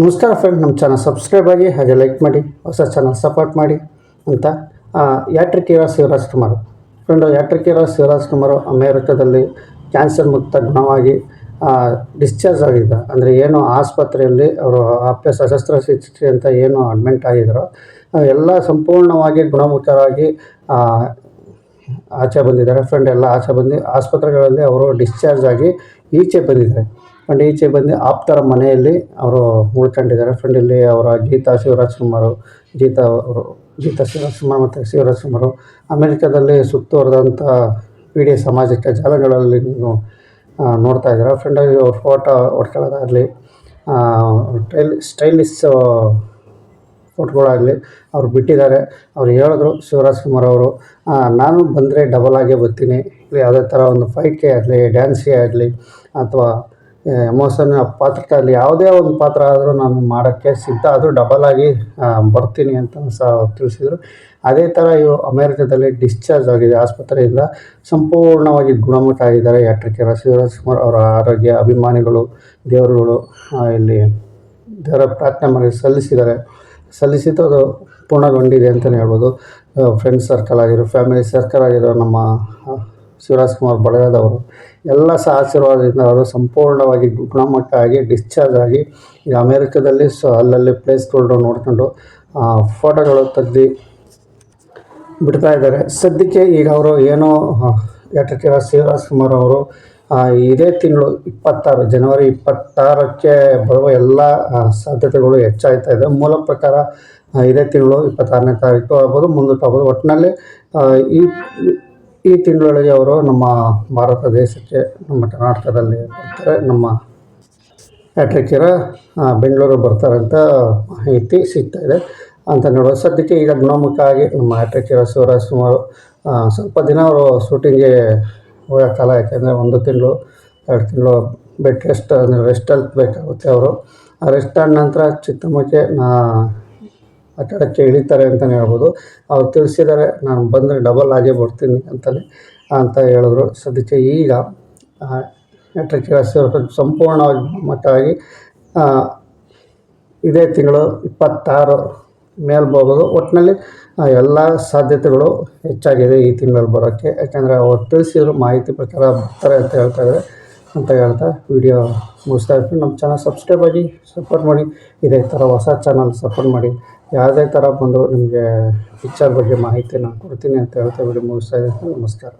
ನಮಸ್ಕಾರ ಫ್ರೆಂಡ್ ನಮ್ಮ channel subscribe ಆಗಿ ಹಾಗೆ ಲೈಕ್ ಮಾಡಿ, ಹೊಸ ಚಾನಲ್ ಸಪೋರ್ಟ್ ಮಾಡಿ ಅಂತ ಯಾಟ್ರಿಕ್ ಇರೋ Shivaraj Kumar. Friend hattrick hero Shivaraj Kumar ಅಮೇರಿಕಾದಲ್ಲಿ cancer ಮುಕ್ತ ಗುಣವಾಗಿ ಡಿಸ್ಚಾರ್ಜ್ ಆಗಿದ್ದ ಅಂದರೆ ಏನು ಆಸ್ಪತ್ರೆಯಲ್ಲಿ ಅವರು ಅಪ್ಯ ಸಶಸ್ತ್ರ ಚಿಕಿತ್ಸೆ ಅಂತ ಏನು ಅಡ್ಮಿಂಟ್ ಆಗಿದ್ದಾರೋ ಎಲ್ಲ ಸಂಪೂರ್ಣವಾಗಿ ಗುಣಮುಖರಾಗಿ ಆಚೆ ಬಂದಿದ್ದಾರೆ. ಫ್ರೆಂಡ್ ಎಲ್ಲ ಆಚೆ ಬಂದು ಆಸ್ಪತ್ರೆಗಳಲ್ಲಿ ಅವರು ಡಿಸ್ಚಾರ್ಜ್ ಆಗಿ ಈಚೆ ಬಂದಿದ್ದಾರೆ. ಫ್ರೆಂಡ್ ಈಚೆ ಬಂದು ಆಪ್ತರ ಮನೆಯಲ್ಲಿ ಅವರು ಉಳ್ಕೊಂಡಿದ್ದಾರೆ. ಫ್ರೆಂಡ್ ಇಲ್ಲಿ ಅವರ ಗೀತಾ ಶಿವರಾಜ್ ಕುಮಾರ್ ಗೀತಾ ಅವರು, ಗೀತಾ ಶಿವರಾಜ್ ಕುಮಾರ್ ಮತ್ತು ಶಿವರಾಜ್ ಕುಮಾರ್ ಅಮೆರಿಕದಲ್ಲಿ ಸುತ್ತುವರೆದಂಥ ಇಡೀ ಸಾಮಾಜಿಕ ಜಾಲಗಳಲ್ಲಿ ನೀವು ನೋಡ್ತಾ ಇದ್ದೀರ. ಫ್ರೆಂಡ್ ಅವ್ರ ಫೋಟೋ ಹೊಡ್ಕೊಳ್ಳೋದಾಗಲಿ ಸ್ಟೈಲ್ ಸ್ಟೈಲಿಸ್ ಫೋಟೋಗಳಾಗಲಿ ಅವ್ರು ಬಿಟ್ಟಿದ್ದಾರೆ. ಅವ್ರು ಹೇಳಿದ್ರು ಶಿವರಾಜ್ ಕುಮಾರ್ ಅವರು ನಾನು ಬಂದರೆ ಡಬಲ್ ಆಗೇ ಬರ್ತೀನಿ. ಯಾವುದೇ ಥರ ಒಂದು ಫೈಟ್ಗೆ ಆಗಲಿ ಡ್ಯಾನ್ಸ್ಗೆ ಆಗಲಿ, ಅಥವಾ ಎಮೋಷನ್ ಪಾತ್ರಕ್ಕೆ ಯಾವುದೇ ಒಂದು ಪಾತ್ರ ಆದರೂ ನಾನು ಮಾಡೋಕ್ಕೆ ಸಿದ್ಧ. ಅದು ಡಬಲ್ ಆಗಿ ಬರ್ತೀನಿ ಅಂತ ಸಹ ತಿಳಿಸಿದರು. ಅದೇ ಥರ ಇವು ಅಮೇರಿಕದಲ್ಲಿ ಡಿಸ್ಚಾರ್ಜ್ ಆಗಿದೆ. ಆಸ್ಪತ್ರೆಯಿಂದ ಸಂಪೂರ್ಣವಾಗಿ ಗುಣಮುಖ ಆಗಿದ್ದಾರೆ ಯಾಟ್ರಿಕೆರ ಶಿವರಾಜ್ ಕುಮಾರ್ ಅವರ ಆರೋಗ್ಯ, ಅಭಿಮಾನಿಗಳು, ದೇವರುಗಳು ಇಲ್ಲಿ ದೇವರ ಪ್ರಾರ್ಥನೆ ಮಾಡಿ ಸಲ್ಲಿಸಿದ್ದಾರೆ. ಸಲ್ಲಿಸಿದ್ದು ಅದು ಪೂರ್ಣಗೊಂಡಿದೆ ಅಂತಲೇ ಹೇಳ್ಬೋದು. ಫ್ರೆಂಡ್ಸ್ ಸರ್ಕಲ್ ಆಗಿರೋ ಫ್ಯಾಮಿಲಿ ಸರ್ಕಲ್ ಆಗಿರೋ ನಮ್ಮ ಆ, ಶಿವರಾಜ್ ಕುಮಾರ್ ಬಳಗದವರು ಎಲ್ಲ ಸಹ ಆಶೀರ್ವಾದದಿಂದ ಅವರು ಸಂಪೂರ್ಣವಾಗಿ ಗುಣಮಟ್ಟ ಆಗಿ ಡಿಸ್ಚಾರ್ಜ್ ಆಗಿ ಈಗ ಅಮೇರಿಕದಲ್ಲಿ ಸೊ ಅಲ್ಲಲ್ಲಿ ಪ್ಲೇಸ್ಗಳು ನೋಡ್ಕೊಂಡು ಫೋಟೋಗಳು ತೆಗ್ದು ಬಿಡ್ತಾ ಇದ್ದಾರೆ. ಸದ್ಯಕ್ಕೆ ಈಗ ಅವರು ಏನೋ ಯಾಕೆ ಶಿವರಾಜ್ಕುಮಾರ್ ಅವರು ಇದೇ ತಿಂಗಳು ಇಪ್ಪತ್ತಾರು ಜನವರಿ ಇಪ್ಪತ್ತಾರಕ್ಕೆ ಬರುವ ಎಲ್ಲ ಸಾಧ್ಯತೆಗಳು ಹೆಚ್ಚಾಗ್ತಾ ಇದೆ. ಮೂಲ ಪ್ರಕಾರ ಇದೇ ತಿಂಗಳು ಇಪ್ಪತ್ತಾರನೇ ತಾರೀಕು ಆಗ್ಬೋದು ಮುಂದಕ್ಕೆ ಆಗ್ಬೋದು. ಒಟ್ಟಿನಲ್ಲಿ ಈ ಈ ತಿಂಗಳೊಳಗೆ ಅವರು ನಮ್ಮ ಭಾರತ ದೇಶಕ್ಕೆ, ನಮ್ಮ ಕರ್ನಾಟಕದಲ್ಲಿ ಬರ್ತಾರೆ. ನಮ್ಮ ಯಾಟ್ರಿಕೆರ ಬೆಂಗಳೂರು ಬರ್ತಾರೆ ಅಂತ ಮಾಹಿತಿ ಸಿಗ್ತಾ ಇದೆ. ಅಂತ ನೋಡುವ ಸದ್ಯಕ್ಕೆ ಈಗ ಗುಣಮುಖ ಆಗಿ ನಮ್ಮ ಯಾಟ್ರಿಕೆರ ಶಿವರಾಜ್ ಕುಮಾರ್ ಸ್ವಲ್ಪ ದಿನ ಅವರು ಶೂಟಿಂಗ್ಗೆ ಹೋಗೋಕ್ಕಲ್ಲ ಯಾಕೆಂದರೆ ಒಂದು ತಿಂಗಳು, ಎರಡು ತಿಂಗಳು ಬೆಡ್ ರೆಸ್ಟ್, ಅಂದರೆ ರೆಸ್ಟಲ್ಲಿ ಬೇಕಾಗುತ್ತೆ ಅವರು. ರೆಸ್ಟ್ ಆದ ನಂತರ ಚಿತ್ರಮುಖೆ ನಾ ಕಟ್ಟಡಕ್ಕೆ ಇಳಿತಾರೆ ಅಂತಲೇ ಹೇಳ್ಬೋದು. ಅವ್ರು ತಿಳಿಸಿದ್ದಾರೆ ನಾನು ಬಂದರೆ ಡಬಲ್ ಆಗೇ ಬರ್ತೀನಿ ಅಂತಲೇ ಅಂತ ಹೇಳಿದ್ರು. ಸದ್ಯಕ್ಕೆ ಈಗ ಶಿವ ಸಂಪೂರ್ಣವಾಗಿ ಮಟ್ಟವಾಗಿ ಆ, ಇದೇ ತಿಂಗಳು ಇಪ್ಪತ್ತಾರು ಮೇಲೆ ಹೋಗೋದು ಒಟ್ಟಿನಲ್ಲಿ ಎಲ್ಲ ಸಾಧ್ಯತೆಗಳು ಹೆಚ್ಚಾಗಿದೆ ಈ ತಿಂಗಳಲ್ಲಿ ಬರೋಕ್ಕೆ. ಯಾಕೆಂದರೆ ಅವ್ರು ತಿಳಿಸಿದ್ರು ಮಾಹಿತಿ ಪ್ರಕಾರ ಬರ್ತಾರೆ ಅಂತ ಹೇಳ್ತಾ ಇದ್ದಾರೆ ಅಂತ ಹೇಳ್ತಾ ವಿಡಿಯೋ ಮುಗಿಸ್ತಾ ಇರ್ತೀನಿ. ನಮ್ಮ ಚಾನಲ್ ಸಬ್ಸ್ಕ್ರೈಬ್ ಆಗಿ ಸಪೋರ್ಟ್ ಮಾಡಿ ಇದೇ ಥರ ಹೊಸ ಚಾನಲ್ ಸಪೋರ್ಟ್ ಮಾಡಿ. ಯಾವುದೇ ಥರ ಬಂದರೂ ನಿಮಗೆ ಪಿಕ್ಚರ್ ಬಗ್ಗೆ ಮಾಹಿತಿ ನಾನು ಕೊಡ್ತೀನಿ ಅಂತ ಹೇಳ್ತೇವೆ ಮುಗಿಸ್ತಾ ನಮಸ್ಕಾರ.